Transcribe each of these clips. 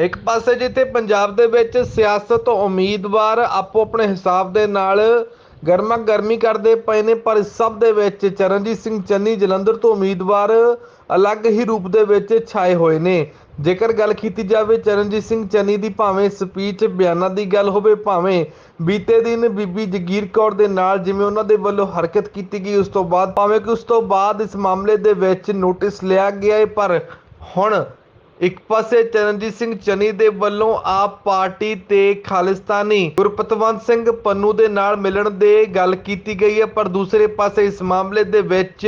ਇੱਕ ਪਾਸੇ ਜਿੱਥੇ ਪੰਜਾਬ ਦੇ ਵਿੱਚ ਸਿਆਸਤ ਉਮੀਦਵਾਰ ਆਪੋ ਆਪਣੇ ਹਿਸਾਬ ਦੇ ਨਾਲ ਗਰਮਾ ਗਰਮੀ ਕਰਦੇ ਪਏ ਨੇ, ਪਰ ਇਸ ਸਭ ਦੇ ਵਿੱਚ ਚਰਨਜੀਤ ਸਿੰਘ ਚੰਨੀ, ਜਲੰਧਰ ਤੋਂ ਉਮੀਦਵਾਰ ਅਲੱਗ ਹੀ ਰੂਪ ਦੇ ਵਿੱਚ ਛਾਏ ਹੋਏ ਨੇ। ਜੇਕਰ ਗੱਲ ਕੀਤੀ ਜਾਵੇ ਚਰਨਜੀਤ ਸਿੰਘ ਚੰਨੀ ਦੀ, ਭਾਵੇਂ ਸਪੀਚ ਬਿਆਨਾਂ ਦੀ ਗੱਲ ਹੋਵੇ, ਭਾਵੇਂ ਬੀਤੇ ਦਿਨ ਬੀਬੀ ਜਗੀਰ ਕੌਰ ਦੇ ਨਾਲ ਜਿਵੇਂ ਉਹਨਾਂ ਦੇ ਵੱਲੋਂ ਹਰਕਤ ਕੀਤੀ ਗਈ, ਉਸ ਤੋਂ ਬਾਅਦ, ਭਾਵੇਂ ਕਿ ਉਸ ਤੋਂ ਬਾਅਦ ਇਸ ਮਾਮਲੇ ਦੇ ਵਿੱਚ ਨੋਟਿਸ ਲਿਆ ਗਿਆ ਹੈ ਪਰ ਹੁਣ ਇੱਕ ਪਾਸੇ ਚਰਨਜੀਤ ਸਿੰਘ ਚੰਨੀ ਦੇ ਵੱਲੋਂ ਆਪ ਪਾਰਟੀ ਤੇ ਖਾਲਿਸਤਾਨੀ ਗੁਰਪਤਵੰਤ ਸਿੰਘ ਪੰਨੂ ਦੇ ਨਾਲ ਮਿਲਣ ਦੇ ਗੱਲ ਕੀਤੀ ਗਈ ਹੈ, ਪਰ ਦੂਸਰੇ ਪਾਸੇ ਇਸ ਮਾਮਲੇ ਦੇ ਵਿੱਚ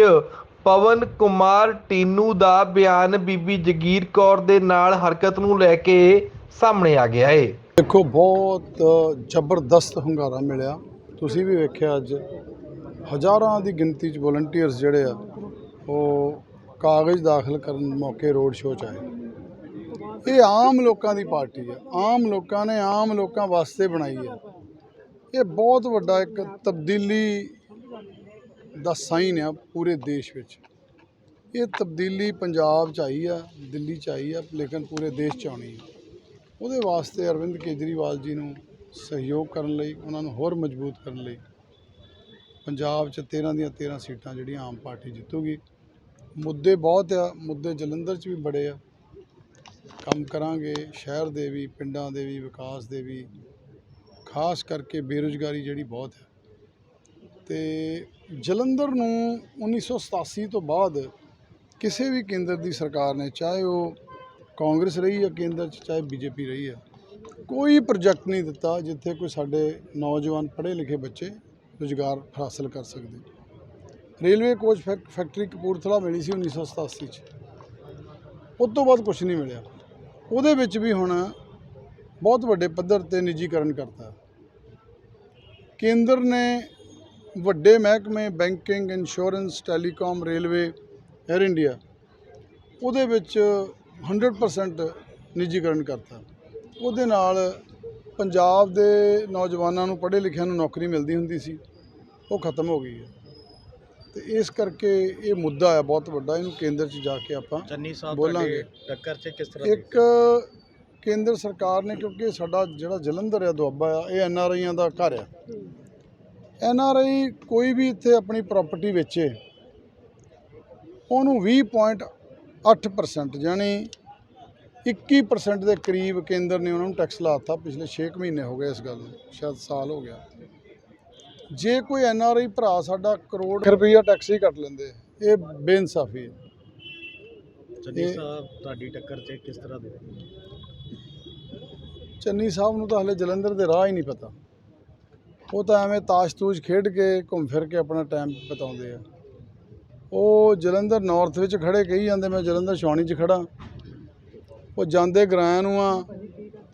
ਪਵਨ ਕੁਮਾਰ ਟੀਨੂ ਦਾ ਬਿਆਨ ਬੀਬੀ ਜਗੀਰ ਕੌਰ ਦੇ ਨਾਲ ਹਰਕਤ ਨੂੰ ਲੈ ਕੇ ਸਾਹਮਣੇ ਆ ਗਿਆ ਹੈ। ਦੇਖੋ, ਬਹੁਤ ਜ਼ਬਰਦਸਤ ਹੁੰਗਾਰਾ ਮਿਲਿਆ। ਤੁਸੀਂ ਵੀ ਵੇਖਿਆ ਅੱਜ, ਹਜ਼ਾਰਾਂ ਦੀ ਗਿਣਤੀ 'ਚ ਵੋਲੰਟੀਅਰਸ ਜਿਹੜੇ ਆ, ਉਹ ਕਾਗਜ਼ ਦਾਖਲ ਕਰਨ ਮੌਕੇ ਰੋਡ ਸ਼ੋਅ 'ਚ ਆਏ। ਇਹ ਆਮ ਲੋਕਾਂ ਦੀ ਪਾਰਟੀ ਆ ਆਮ ਲੋਕਾਂ ਨੇ ਆਮ ਲੋਕਾਂ ਵਾਸਤੇ ਬਣਾਈ ਆ ਇਹ ਬਹੁਤ ਵੱਡਾ ਇੱਕ ਤਬਦੀਲੀ ਦਾ ਸਾਈਨ ਆ ਪੂਰੇ ਦੇਸ਼ ਵਿੱਚ। ਇਹ ਤਬਦੀਲੀ ਪੰਜਾਬ 'ਚ ਆਈ ਆ ਦਿੱਲੀ 'ਚ ਆਈ ਆ ਲੇਕਿਨ ਪੂਰੇ ਦੇਸ਼ 'ਚ ਆਉਣੀ ਆ ਉਹਦੇ ਵਾਸਤੇ ਅਰਵਿੰਦ ਕੇਜਰੀਵਾਲ ਜੀ ਨੂੰ ਸਹਿਯੋਗ ਕਰਨ ਲਈ, ਉਹਨਾਂ ਨੂੰ ਹੋਰ ਮਜ਼ਬੂਤ ਕਰਨ ਲਈ ਪੰਜਾਬ 'ਚ 13 ਦੀਆਂ 13 ਸੀਟਾਂ ਜਿਹੜੀਆਂ ਆਮ ਪਾਰਟੀ ਜਿੱਤੂਗੀ। ਮੁੱਦੇ ਬਹੁਤ ਆ, ਮੁੱਦੇ ਜਲੰਧਰ 'ਚ ਵੀ ਬੜੇ ਆ। ਕੰਮ ਕਰਾਂਗੇ, ਸ਼ਹਿਰ ਦੇ ਵੀ, ਪਿੰਡਾਂ ਦੇ ਵੀ, ਵਿਕਾਸ ਦੇ ਵੀ, ਖਾਸ ਕਰਕੇ ਬੇਰੁਜ਼ਗਾਰੀ ਜਿਹੜੀ ਬਹੁਤ ਹੈ। ਤੇ ਜਲੰਧਰ ਨੂੰ 1987 ਤੋਂ ਬਾਅਦ ਕਿਸੇ ਵੀ ਕੇਂਦਰ ਦੀ ਸਰਕਾਰ ਨੇ, ਚਾਹੇ ਉਹ ਕਾਂਗਰਸ ਰਹੀ ਹੈ ਕੇਂਦਰ 'ਚ, ਚਾਹੇ ਬੀਜੇਪੀ ਰਹੀ ਹੈ, ਕੋਈ ਪ੍ਰੋਜੈਕਟ ਨਹੀਂ ਦਿੱਤਾ ਜਿੱਥੇ ਕੋਈ ਸਾਡੇ ਨੌਜਵਾਨ ਪੜ੍ਹੇ ਲਿਖੇ ਬੱਚੇ ਰੁਜ਼ਗਾਰ ਹਾਸਲ ਕਰ ਸਕਦੇ। ਰੇਲਵੇ ਕੋਚ ਫੈਕ- ਫੈਕਟਰੀ ਕਪੂਰਥਲਾ ਮਿਲੀ ਸੀ 1987 ਚ। ਉਸ ਤੋਂ ਬਾਅਦ ਕੁਝ ਨਹੀਂ ਮਿਲਿਆ। ਉਹਦੇ ਵਿੱਚ ਵੀ ਹੁਣ ਬਹੁਤ ਵੱਡੇ ਪੱਧਰ ਤੇ ਨਿੱਜੀਕਰਨ ਕਰਤਾ। ਕੇਂਦਰ ਨੇ ਵੱਡੇ ਮਹਿਕਮੇ, banking, insurance, telecom, railway air India ਉਹਦੇ ਵਿੱਚ 100% ਨਿੱਜੀਕਰਨ ਕਰਤਾ। ਉਹਦੇ ਨਾਲ ਪੰਜਾਬ ਦੇ ਨੌਜਵਾਨਾਂ ਨੂੰ ਪੜ੍ਹੇ ਲਿਖਿਆਂ ਨੂੰ ਨੌਕਰੀ ਮਿਲਦੀ ਹੁੰਦੀ ਸੀ। ਉਹ ਖਤਮ ਹੋ ਗਈ ਹੈ। ਤੇ ਇਸ ਕਰਕੇ ਇਹ ਮੁੱਦਾ ਹੈ ਬਹੁਤ ਵੱਡਾ ਇਹਨੂੰ ਕੇਂਦਰ 'ਚ ਜਾ ਕੇ ਆਪਾਂ ਚੰਨੀ ਸਾਹਿਬ ਬੋਲਾਂਗੇ। ਟੱਕਰ 'ਚ ਕਿਸ ਤਰ੍ਹਾਂ ਇੱਕ ਕੇਂਦਰ ਸਰਕਾਰ ਨੇ ਕਿਉਂਕਿ ਸਾਡਾ ਜਿਹੜਾ ਜਲੰਧਰ ਆ ਦੁਆਬਾ ਆ ਇਹ ਐਨ ਆਰ ਆਈਆਂ ਦਾ ਘਰ ਆ ਐਨ ਆਰ ਆਈ ਕੋਈ ਵੀ ਇੱਥੇ ਆਪਣੀ ਪ੍ਰਾਪਰਟੀ ਵੇਚੇ ਉਹਨੂੰ 20.8% ਯਾਨੀ 21% ਦੇ ਕਰੀਬ ਕੇਂਦਰ ਨੇ ਉਹਨਾਂ ਨੂੰ ਟੈਕਸ ਲਾਤਾ ਪਿਛਲੇ 6 ਮਹੀਨੇ ਹੋ ਗਏ ਇਸ ਗੱਲ ਨੂੰ ਸ਼ਾਇਦ ਸਾਲ ਹੋ ਗਿਆ ਜੇ ਕੋਈ ਐਨ ਆਰ ਆਈ ਭਰਾ ਸਾਡਾ ਕਰੋੜ ਰੁਪਈਆ ਟੈਕਸ ਹੀ ਕੱਟ ਲੈਂਦੇ ਇਹ ਬੇਇਨਸਾਫੀ ਹੈ। ਚੰਨੀ ਸਾਹਿਬ ਤੁਹਾਡੀ ਟੱਕਰ 'ਚ ਕਿਸ ਤਰ੍ਹਾਂ ਦੇ ਚੰਨੀ ਸਾਹਿਬ ਨੂੰ ਤਾਂ ਹਲੇ ਜਲੰਧਰ ਦੇ ਰਾਹ ਹੀ ਨਹੀਂ ਪਤਾ। ਉਹ ਤਾਂ ਐਵੇਂ ਤਾਸ਼-ਤੂਸ਼ ਖੇਡ ਕੇ ਘੁੰਮ ਫਿਰ ਕੇ ਆਪਣਾ ਟਾਈਮ ਬਿਤਾਉਂਦੇ ਆ। ਉਹ ਜਲੰਧਰ ਨਾਰਥ ਵਿੱਚ ਖੜੇ ਕਹੀ ਜਾਂਦੇ ਮੈਂ ਜਲੰਧਰ ਛਾਉਣੀ 'ਚ ਖੜਾ ਉਹ ਜਾਂਦੇ ਗਰਾਇਆਂ ਨੂੰ ਆ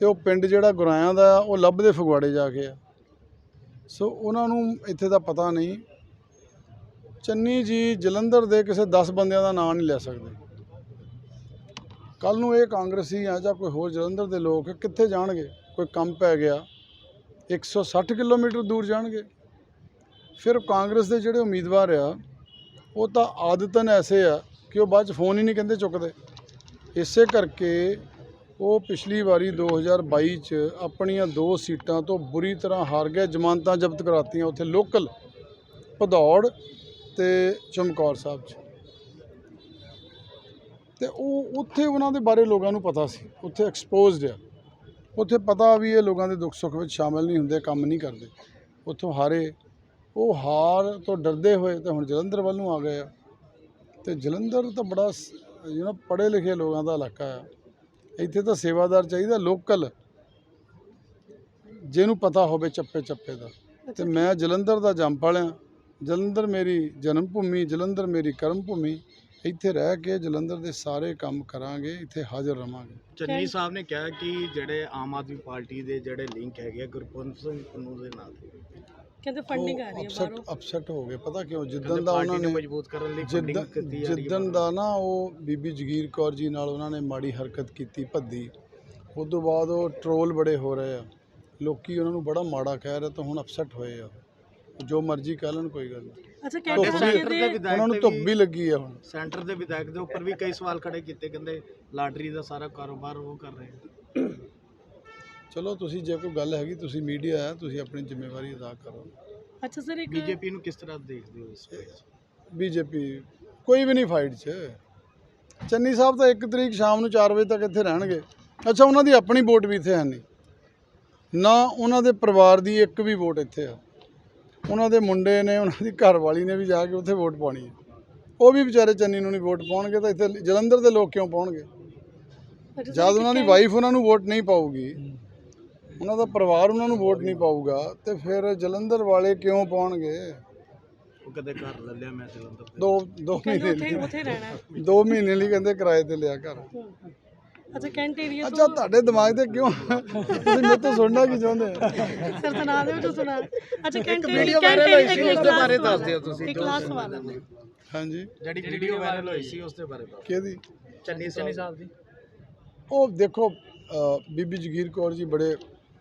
ਤੇ ਉਹ ਪਿੰਡ ਜਿਹੜਾ ਗੁਰਾਇਆਂ ਦਾ ਆ ਉਹ ਲੱਭਦੇ ਫਗਵਾੜੇ ਜਾ ਕੇ ਆ। ਸੋ ਉਹਨਾਂ ਨੂੰ ਇੱਥੇ ਦਾ ਪਤਾ ਨਹੀਂ। ਚੰਨੀ ਜੀ ਜਲੰਧਰ ਦੇ ਕਿਸੇ 10 ਬੰਦਿਆਂ ਦਾ ਨਾਂ ਨਹੀਂ ਲੈ ਸਕਦੇ। ਕੱਲ ਨੂੰ ਇਹ ਕਾਂਗਰਸੀ ਆ ਜਾਂ ਕੋਈ ਹੋਰ ਜਲੰਧਰ ਦੇ ਲੋਕ ਕਿੱਥੇ ਜਾਣਗੇ? ਕੋਈ ਕੰਮ ਪੈ ਗਿਆ। 160 ਕਿਲੋਮੀਟਰ ਦੂਰ ਜਾਣਗੇ। ਫਿਰ ਕਾਂਗਰਸ ਦੇ ਜਿਹੜੇ ਉਮੀਦਵਾਰ ਆ, ਉਹ ਤਾਂ ਆਦਤਨ ਐਸੇ ਆ ਕਿ ਉਹ ਬਾਅਦ ਚ ਫੋਨ ਹੀ ਨਹੀਂ ਕਹਿੰਦੇ ਚੁੱਕਦੇ। ਇਸੇ ਕਰਕੇ ਉਹ ਪਿਛਲੀ ਵਾਰੀ 2022 ਚ ਆਪਣੀਆਂ ਦੋ ਸੀਟਾਂ ਤੋਂ ਬੁਰੀ ਤਰ੍ਹਾਂ ਹਾਰ ਗਏ, ਜ਼ਮਾਨਤਾਂ ਜ਼ਬਤ ਕਰਾਤੀਆਂ ਉੱਥੇ ਲੋਕਲ ਭਦੌੜ ਤੇ ਚਮਕੌਰ ਸਾਹਿਬ ਚ। ਤੇ ਉਹ ਉੱਥੇ ਉਹਨਾਂ ਦੇ ਬਾਰੇ ਲੋਕਾਂ ਨੂੰ ਪਤਾ ਸੀ, ਉੱਥੇ ਐਕਸਪੋਜ਼ਡ ਆ। ਉੱਥੇ ਪਤਾ ਵੀ ਇਹ ਲੋਕਾਂ ਦੇ ਦੁੱਖ ਸੁੱਖ ਵਿੱਚ ਸ਼ਾਮਲ ਨਹੀਂ ਹੁੰਦੇ, ਕੰਮ ਨਹੀਂ ਕਰਦੇ। ਉੱਥੋਂ ਹਾਰੇ। ਉਹ ਹਾਰ ਤੋਂ ਡਰਦੇ ਹੋਏ ਤੇ ਹੁਣ ਜਲੰਧਰ ਵੱਲ ਨੂੰ ਆ ਗਏ ਆ। ਤੇ ਜਲੰਧਰ ਤਾਂ ਬੜਾ ਯੂ نو ਪੜ੍ਹੇ ਲਿਖੇ ਲੋਕਾਂ ਦਾ ਇਲਾਕਾ ਆ। ਇੱਥੇ ਤਾਂ ਸੇਵਾਦਾਰ ਚਾਹੀਦਾ ਲੋਕਲ ਜਿਹਨੂੰ ਪਤਾ ਹੋਵੇ ਚੱਪੇ ਚੱਪੇ ਦਾ। ਤੇ ਮੈਂ ਜਲੰਧਰ ਦਾ ਜੰਮ ਪਲਿਆ ਜਲੰਧਰ ਮੇਰੀ ਜਨਮ ਭੂਮੀ ਜਲੰਧਰ ਮੇਰੀ ਕਰਮ ਭੂਮੀ ਇੱਥੇ ਰਹਿ ਕੇ ਜਲੰਧਰ ਦੇ ਸਾਰੇ ਕੰਮ ਕਰਾਂਗੇ ਇੱਥੇ ਹਾਜ਼ਰ ਰਵਾਂਗੇ। ਚੰਨੀ ਸਾਹਿਬ ਨੇ ਕਿਹਾ ਕਿ ਜਿਹੜੇ ਆਮ ਆਦਮੀ ਪਾਰਟੀ ਦੇ ਜਿਹੜੇ ਲਿੰਕ ਹੈਗੇ ਆ ਗੁਰਪੰਤ ਸਿੰਘ ਪੰਨੂ ਦੇ ਨਾਲ ਕਹਿੰਦੇ ਫੰਡਿੰਗ ਆ ਰਹੀ ਹੈ ਅਪਸੈਟ ਬਾਹਰੋਂ। ਅਪਸੈਟ ਹੋ ਗਏ। ਪਤਾ ਕਿਉਂ? ਜਿੱਦਣ ਕਹਿੰਦੇ ਦਾ ਪਾਰਟੀ ਉਹਨਾਂ ਨੂੰ ਨੇ ਮਜ਼ਬੂਤ ਕਰਨ ਲਈ ਜਿੱਦਣ ਫੰਡਿੰਗ ਕੀਤੀ ਜਾ ਰਹੀ ਹੈ ਜਿੱਦਣ ਦਾ ਨਾ ਉਹ ਬੀਬੀ ਜਗੀਰ ਕੌਰ ਜੀ ਨਾਲ ਉਹਨਾਂ ਨੇ ਮਾੜੀ ਹਰਕਤ ਕੀਤੀ ਭੱਦੀ। ਉਸ ਤੋਂ ਬਾਅਦ ਉਹ ਟਰੋਲ ਬੜੇ ਹੋ ਰਹੇ ਆ। ਲੋਕੀ ਉਹਨਾਂ ਨੂੰ ਬੜਾ ਮਾੜਾ ਕਹਿ ਰਹੇ ਤਾਂ ਹੁਣ ਅਪਸੈਟ ਹੋਏ ਆ। ਜੋ ਮਰਜ਼ੀ ਕਹਿ ਲੈਣ ਕੋਈ ਗੱਲ ਨਹੀਂ। ਅੱਛਾ ਕਹਿੰਦੇ ਸੈਂਟਰ ਦੇ ਵਿਧਾਇਕ ਉਹਨਾਂ ਨੂੰ ਧੁੱਪ ਵੀ- ਵੀ ਲੱਗੀ ਆ ਹੁਣ। ਸੈਂਟਰ ਦੇ ਵਿਧਾਇਕ ਦੇ ਉੱਪਰ ਵੀ ਕਈ ਸਵਾਲ ਖੜੇ ਕੀਤੇ ਕਹਿੰਦੇ ਲਾਟਰੀ ਦਾ ਸਾਰਾ ਕਾਰੋਬਾਰ ਉਹ ਕਰ ਰਹੇ ਆ। ਚਲੋ ਤੁਸੀਂ ਜੇ ਕੋਈ ਗੱਲ ਹੈਗੀ ਤੁਸੀਂ ਮੀਡੀਆ ਹੈ ਤੁਸੀਂ ਆਪਣੀ ਜ਼ਿੰਮੇਵਾਰੀ ਅਦਾ ਕਰੋ। ਅੱਛਾ ਸਰ ਇੱਕ ਬੀਜੇਪੀ ਨੂੰ ਕਿਸ ਤਰ੍ਹਾਂ ਦੇਖਦੇ ਹੋ ਇਸ ਵਿੱਚ ਬੀਜੇਪੀ ਕੋਈ ਵੀ ਨਹੀਂ ਫਾਈਟ 'ਚ। ਚੰਨੀ ਸਾਹਿਬ ਤਾਂ 1 ਤਰੀਕ ਸ਼ਾਮ ਨੂੰ 4 ਵਜੇ ਤੱਕ ਇੱਥੇ ਰਹਿਣਗੇ। ਅੱਛਾ ਉਹਨਾਂ ਦੀ ਆਪਣੀ ਵੋਟ ਵੀ ਇੱਥੇ ਹੈ ਨਹੀਂ। ਨਾ ਉਹਨਾਂ ਦੇ ਪਰਿਵਾਰ ਦੀ ਇੱਕ ਵੀ ਵੋਟ ਇੱਥੇ ਆ। ਉਹਨਾਂ ਦੇ ਮੁੰਡੇ ਨੇ ਉਹਨਾਂ ਦੀ ਘਰ ਵਾਲੀ ਨੇ ਵੀ ਜਾ ਕੇ ਉੱਥੇ ਵੋਟ ਪਾਉਣੀ ਹੈ ਉਹ ਵੀ ਵਿਚਾਰੇ ਚੰਨੀ ਨੂੰ ਨਹੀਂ ਵੋਟ ਪਾਉਣਗੇ ਤਾਂ ਇੱਥੇ ਜਲੰਧਰ ਦੇ ਲੋਕ ਕਿਉਂ ਪਾਉਣਗੇ? ਜਦ ਇੱਕ ਉਹਨਾਂ ਦੀ ਵਾਈਫ ਉਹਨਾਂ ਨੂੰ ਵੋਟ ਨਹੀਂ ਪਾਊਗੀ ਉਹਨਾਂ ਦਾ ਪਰਿਵਾਰ ਉਹਨਾਂ ਨੂੰ ਵੋਟ ਨਹੀਂ ਪਾਊਗਾ ਤੇ ਫਿਰ ਜਲੰਧਰ ਵਾਲੇ ਕਿਉਂ ਪਾਉਣਗੇ? ਉਹ ਕਦੇ ਘਰ ਲੈ ਲਿਆ ਮੈਂ ਜਲੰਧਰ ਦੇ। ਦੋ ਦੋ ਕਹਿੰਦੇ ਮਹੀਨੇ ਲਈ। ਉੱਥੇ ਰਹਿਣਾ ਹੈ। ਦੋ ਮਹੀਨੇ ਲਈ ਕਹਿੰਦੇ ਕਿਰਾਏ ਤੇ ਲਿਆ ਘਰ। ਹੂੰ। ਅੱਛਾ ਕੈਂਟ ਏਰੀਆ ਅੱਛਾ ਤੁਹਾਡੇ ਦਿਮਾਗ ਤੇ ਕਿਉਂ ਤੁਸੀਂ ਮੇਰੇ ਤੋਂ ਸੁਣਨਾ ਕੀ ਚਾਹੁੰਦੇ ਆ ਸਰ ਸੁਣਾ ਦਿਓ ਜੋ ਸੁਣਾ। ਅੱਛਾ ਕੈਂਟ ਏਰੀਆ ਦੇ ਬਾਰੇ ਦੱਸ ਦਿਓ ਤੁਸੀਂ, ਸਵਾਲ ਹੈ। ਹਾਂਜੀ। ਜਿਹੜੀ ਵੀਡੀਓ ਵਾਇਰਲ ਹੋਈ ਸੀ ਉਸ ਦੇ ਬਾਰੇ ਦੱਸੋ ਕਿਹਦੀ? ਚੰਨੀ ਸਾਹਿਬ ਦੀ। ਉਹ ਦੇਖੋ ਬੀਬੀ ਜਗੀਰ ਕੌਰ ਜੀ ਬੜੇ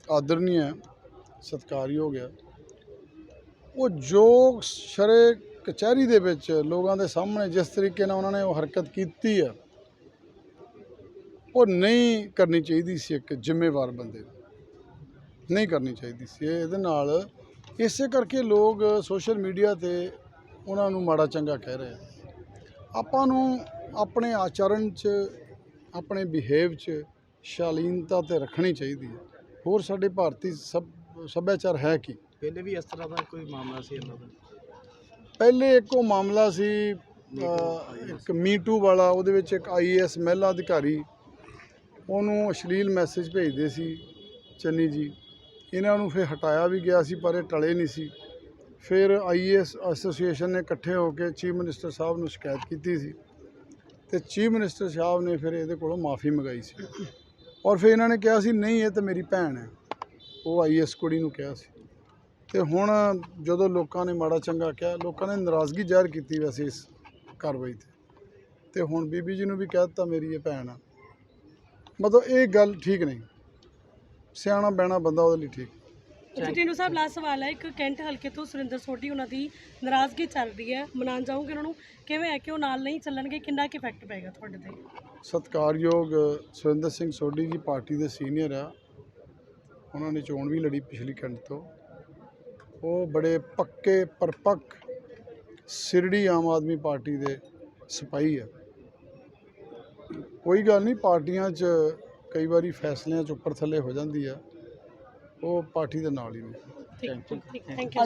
ਆਦਰਨੀय ਹੈ ਸਤਿਕਾਰਯੋਗ ਹੈ ਉਹ ਜੋ ਸ਼ਰੇ ਕਚਹਿਰੀ ਦੇ ਵਿੱਚ ਲੋਕਾਂ ਦੇ ਸਾਹਮਣੇ ਜਿਸ ਤਰੀਕੇ ਨਾਲ ਉਹਨਾਂ ਨੇ ਉਹ ਹਰਕਤ ਕੀਤੀ ਹੈ ਉਹ ਨਹੀਂ ਕਰਨੀ ਚਾਹੀਦੀ ਸੀ ਇੱਕ ਜ਼ਿੰਮੇਵਾਰ ਬੰਦੇ ਨੂੰ ਨਹੀਂ ਕਰਨੀ ਚਾਹੀਦੀ ਸੀ ਇਹਦੇ ਨਾਲ ਇਸੇ ਕਰਕੇ ਲੋਕ ਸੋਸ਼ਲ ਮੀਡੀਆ ਤੇ ਉਹਨਾਂ ਨੂੰ ਮਾੜਾ ਚੰਗਾ ਕਹਿ ਰਹੇ ਆਪਾਂ ਨੂੰ ਆਪਣੇ ਆਚਰਣ 'ਚ ਆਪਣੇ ਬਿਹੇਵ 'ਚ ਸ਼ਾਲੀਨਤਾ ਤੇ ਰੱਖਣੀ ਚਾਹੀਦੀ ਹੈ ਹੋਰ ਸਾਡੇ ਭਾਰਤੀ ਸਭ ਸੱਭਿਆਚਾਰ ਹੈ ਕੀ? ਪਹਿਲੇ ਵੀ ਇਸ ਤਰ੍ਹਾਂ ਦਾ ਕੋਈ ਮਾਮਲਾ ਸੀ ਇਹਨਾਂ ਦਾ? ਪਹਿਲੇ ਇੱਕ ਮਾਮਲਾ ਸੀ ਇੱਕ ਮੀਟੂ ਵਾਲਾ ਉਹਦੇ ਵਿੱਚ ਇੱਕ ਆਈਏਐਸ ਮਹਿਲਾ ਅਧਿਕਾਰੀ ਉਹਨੂੰ ਅਸ਼ਲੀਲ ਮੈਸੇਜ ਭੇਜਦੇ ਸੀ ਚੰਨੀ ਜੀ। ਇਹਨਾਂ ਨੂੰ ਫਿਰ ਹਟਾਇਆ ਵੀ ਗਿਆ ਸੀ ਪਰ ਇਹ ਟਲੇ ਨਹੀਂ ਸੀ। ਫਿਰ ਆਈਏਐਸ ਐਸੋਸੀਏਸ਼ਨ ਨੇ ਇਕੱਠੇ ਹੋ ਕੇ ਚੀਫ ਮਿਨਿਸਟਰ ਸਾਹਿਬ ਨੂੰ ਸ਼ਿਕਾਇਤ ਕੀਤੀ ਸੀ ਤੇ ਚੀਫ ਮਿਨਿਸਟਰ ਸਾਹਿਬ ਨੇ ਫਿਰ ਇਹਦੇ ਕੋਲੋਂ ਮਾਫੀ ਮੰਗਾਈ ਸੀ। ਔਰ ਫਿਰ ਇਹਨਾਂ ਨੇ ਕਿਹਾ ਸੀ, ਨਹੀਂ, ਇਹ ਤਾਂ ਮੇਰੀ ਭੈਣ ਹੈ। ਉਹ ਆਈ ਆਈਏਐਸ ਕੁੜੀ ਨੂੰ ਕਿਹਾ ਸੀ। ਤੇ ਹੁਣ ਜਦੋਂ ਲੋਕਾਂ ਨੇ ਮਾੜਾ ਚੰਗਾ ਕਿਹਾ, ਲੋਕਾਂ ਨੇ ਨਾਰਾਜ਼ਗੀ ਜ਼ਾਹਿਰ ਕੀਤੀ ਵੈਸੇ ਇਸ ਕਾਰਵਾਈ ਤੇ। ਤੇ ਹੁਣ ਬੀਬੀ ਜੀ ਨੂੰ ਵੀ ਕਹਿ ਦਿੱਤਾ, ਮੇਰੀ ਇਹ ਭੈਣ ਆ। ਮਤਲਬ ਇਹ ਗੱਲ ਠੀਕ ਨਹੀਂ। ਸਿਆਣਾ ਬਹਿਣਾ ਬੰਦਾ ਉਹਦੇ ਲਈ ਠੀਕ। ਅੱਛਾ ਸਾਹਿਬ ਲਾਸਟ ਸਵਾਲ ਹੈ, ਇੱਕ ਕੈਂਟ ਹਲਕੇ ਤੋਂ ਸੁਰਿੰਦਰ ਸੋਢੀ, ਉਹਨਾਂ ਦੀ ਨਾਰਾਜ਼ਗੀ ਚੱਲ ਰਹੀ ਹੈ। ਮਨਾਉਣ ਜਾਓਗੇ ਉਹਨਾਂ ਨੂੰ। ਕਿਵੇਂ ਹੈ? ਕਿ ਉਹ ਨਾਲ ਨਹੀਂ ਚੱਲਣਗੇ? ਕਿੰਨਾ ਕੁ ਇਫੈਕਟ ਪਏਗਾ ਤੁਹਾਡੇ ਤੇ? ਸਤਿਕਾਰਯੋਗ ਸੁਰਿੰਦਰ ਸਿੰਘ ਸੋਢੀ ਜੀ ਪਾਰਟੀ ਦੇ ਸੀਨੀਅਰ ਆ। ਉਹਨਾਂ ਨੇ ਚੋਣ ਵੀ ਲੜੀ ਪਿਛਲੀ ਕੈਂਟ ਤੋਂ। ਉਹ ਬੜੇ ਪੱਕੇ ਪਰਪੱਕ ਸਿਰੜੀ ਆਮ ਆਦਮੀ ਪਾਰਟੀ ਦੇ ਸਿਪਾਹੀ ਆ। ਕੋਈ ਗੱਲ ਨਹੀਂ ਪਾਰਟੀਆਂ 'ਚ ਕਈ ਵਾਰੀ ਫੈਸਲਿਆਂ 'ਚ ਉੱਪਰ ਥੱਲੇ ਹੋ ਜਾਂਦੀ ਆ। ਉਹ ਪਾਰਟੀ ਦੇ ਨਾਲ ਹੀ ਨੇ। ਠੀਕ ਠੀਕ ਥੈਂਕ ਯੂ